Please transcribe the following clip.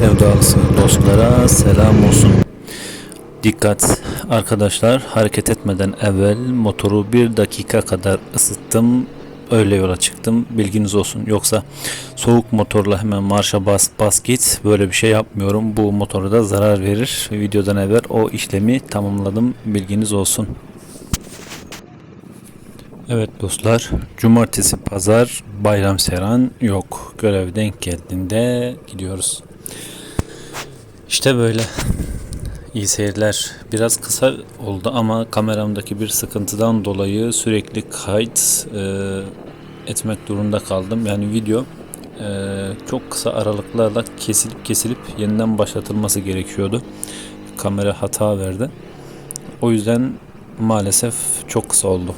Sevdalısı dostlara selam olsun. Dikkat arkadaşlar hareket etmeden evvel motoru bir dakika kadar ısıttım. Öyle yola çıktım bilginiz olsun. Yoksa soğuk motorla hemen marşa bas bas git böyle bir şey yapmıyorum. Bu motora da zarar verir. Videodan evvel o işlemi tamamladım bilginiz olsun. Evet dostlar, cumartesi pazar bayram seran yok. Görev denk geldiğinde gidiyoruz. İşte böyle. İyi seyirler. Biraz kısa oldu ama kameramdaki bir sıkıntıdan dolayı sürekli kayıt e, etmek durumunda kaldım. Yani video e, çok kısa aralıklarla kesilip kesilip yeniden başlatılması gerekiyordu. Kamera hata verdi. O yüzden maalesef çok kısa oldu.